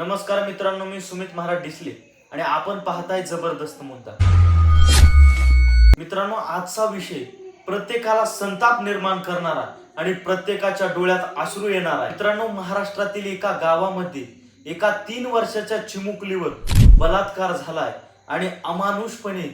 नमस्कार मित्रांनो मी सुमित महाराज डिसले आणि आपण पाहताय जबरदस्त मुद्दा मित्रांनो आजचा विषय प्रत्येकाला संताप निर्माण करणारा आणि प्रत्येकाच्या डोळ्यात अश्रू येणारा आहे. मित्रांनो महाराष्ट्रातील एका गावामध्ये एका तीन वर्षाच्या चिमुकलीवर बलात्कार झालाय आणि अमानुषपणे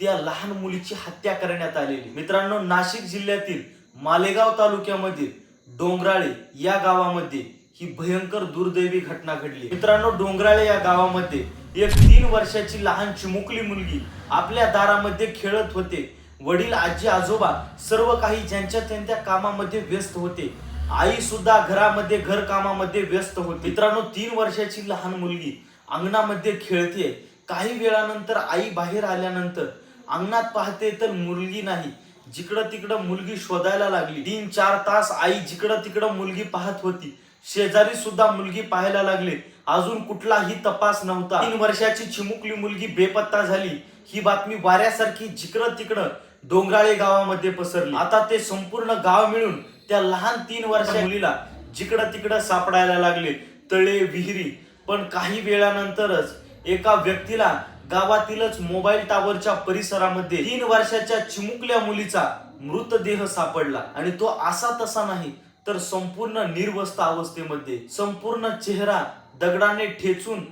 त्या लहान मुलीची हत्या करण्यात आलेली मित्रांनो नाशिक जिल्ह्यातील मालेगाव तालुक्यामधील डोंगराळे या गावामध्ये ही भयंकर दुर्दैवी घटना घडली. मित्रांनो डोंगराळे या गावामध्ये एक तीन वर्षाची लहान चिमुकली मुलगी आपल्या दारामध्ये खेळत होते. वडील आजी आजोबा सर्व काही ज्यांच्या त्यांच्या कामामध्ये व्यस्त होते. आई सुद्धा घरामध्ये घर कामामध्ये व्यस्त होते. मित्रांनो तीन वर्षाची लहान मुलगी अंगणामध्ये खेळते. काही वेळानंतर आई बाहेर आल्यानंतर अंगणात पाहते तर मुलगी नाही. जिकडं तिकडं मुलगी शोधायला लागली. तीन चार तास आई जिकडं तिकडं मुलगी पाहत होती. शेजारी सुद्धा मुलगी पाहायला लागले. अजून कुठलाही तपास नव्हता. तीन वर्षाची चिमुकली मुलगी बेपत्ता झाली. ही बातमी वाऱ्यासारखी जिकडं तिकडं डोंगराळे गावामध्ये पसरली. आता ते संपूर्ण गाव मिळून त्या लहान तीन वर्षा मुलीला जिकडं तिकडं सापडायला लागले. तळे विहिरी. पण काही वेळानंतरच एका व्यक्तीला गावातीलच मोबाईल टावरच्या परिसरामध्ये तीन वर्षाच्या चिमुकल्या मुलीचा मृतदेह सापडला. आणि तो असा तसा नाही तर संपूर्ण निर्वस्त अवस्थेमध्ये संपूर्ण चेहरा दगडाने ठेचून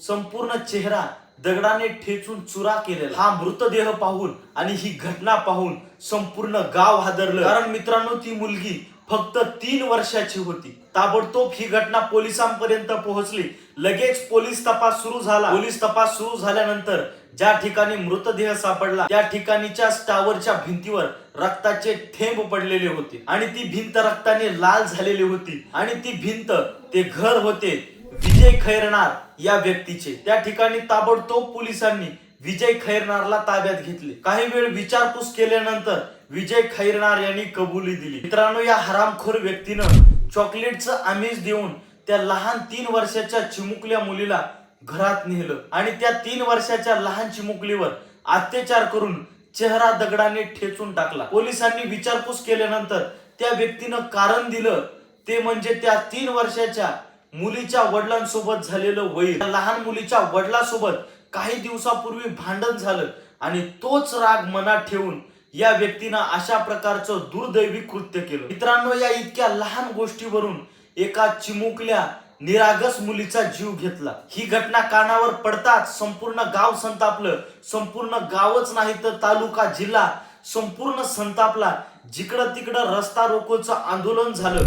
संपूर्ण चेहरा दगडाने ठेचून चुरा केलेला. हा मृतदेह पाहून आणि ही घटना पाहून संपूर्ण गाव हादरलं. कारण मित्रांनो ती मुलगी फक्त तीन वर्षाची होती. ताबडतोब ही घटना पोलिसांपर्यंत पोहोचली. लगेच पोलीस तपास सुरू झाला. पोलीस तपास सुरू झाल्यानंतर ज्या ठिकाणी मृतदेह सापडला त्या ठिकाणीच्या टावरच्या भिंतीवर रक्ताचे थेंब पडलेले होते आणि ती भिंत रक्ताने लाल झालेली होती आणि ती भिंत ते घर होते विजय खैरनार या व्यक्तीचे. त्या ठिकाणी ताबडतोब पोलिसांनी विजय खैरनारला ताब्यात घेतले. काही वेळ विचारपूस केल्यानंतर विजय खैरनार यांनी कबुली दिली. मित्रांनो या हरामखोर व्यक्तीनं चॉकलेटचं आमिष देऊन त्या लहान तीन वर्षाच्या चिमुकल्या मुलीला घरात नेलं आणि त्या तीन वर्षाच्या लहान चिमुकलीवर अत्याचार करून चेहरा दगडाने ठेचून टाकला. पोलिसांनी विचारपूस केल्यानंतर त्या व्यक्तीनं कारण दिलं. ते म्हणजे त्या तीन वर्षाच्या मुलीच्या वडिलांसोबत झालेलं वैर. लहान मुलीच्या वडिलासोबत काही दिवसापूर्वी भांडण झालं आणि तोच राग मनात ठेवून या व्यक्तीनं अशा प्रकारचं दुर्दैवी कृत्य केलं. मित्रांनो या इतक्या लहान गोष्टीवरून एका चिमुकल्या निरागस मुलीचा जीव घेतला. ही घटना कानावर पडताच संपूर्ण गाव संतापलं. संपूर्ण गावच नाही तर तालुका जिल्हा संपूर्ण संतापला. जिकडं तिकडं रस्ता रोकोचं आंदोलन झालं.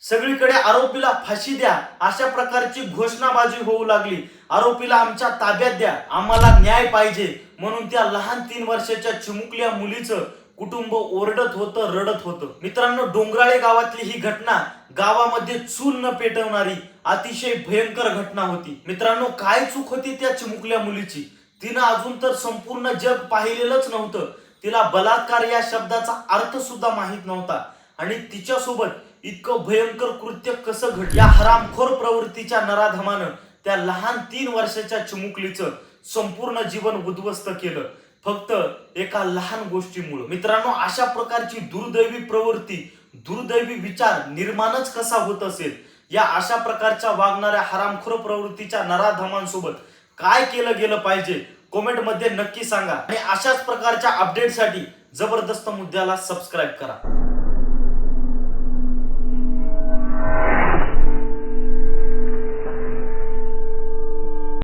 सगळीकडे आरोपीला फाशी द्या. अशा प्रकारची घोषणाबाजी होऊ लागली. आरोपीला आमच्या ताब्यात द्या. आम्हाला न्याय पाहिजे. म्हणून त्या लहान तीन वर्षाच्या चिमुकल्या मुलीचं कुटुंब ओरडत होतं रडत होतं. मित्रांनो डोंगराळे गावातली ही घटना गावामध्ये चूल न पेटवणारी अतिशय भयंकर घटना होती. मित्रांनो काय चूक होती त्या चिमुकल्या मुलीची? तिनं अजून तर संपूर्ण जग पाहिलेलंच नव्हतं. तिला बलात्कार या शब्दाचा अर्थ सुद्धा माहीत नव्हता. आणि तिच्यासोबत इतकं भयंकर कृत्य कसं घड या हरामखोर प्रवृत्तीच्या नराधमानं त्या लहान तीन वर्षाच्या चिमुकलीचं संपूर्ण जीवन उद्ध्वस्त केलं. फक्त एका लहान गोष्टीमुळं. मित्रांनो अशा प्रकारची दुर्दैवी प्रवृत्ती दुर्दैवी विचार निर्माणच कसा होत असेल? या अशा प्रकारच्या वागणाऱ्या हरामखोर प्रवृत्तीच्या नराधमांसोबत काय केलं गेलं पाहिजे? कमेंटमध्ये नक्की सांगा. आणि अशाच प्रकारच्या अपडेटसाठी जबरदस्त मुद्द्याला सबस्क्राईब करा.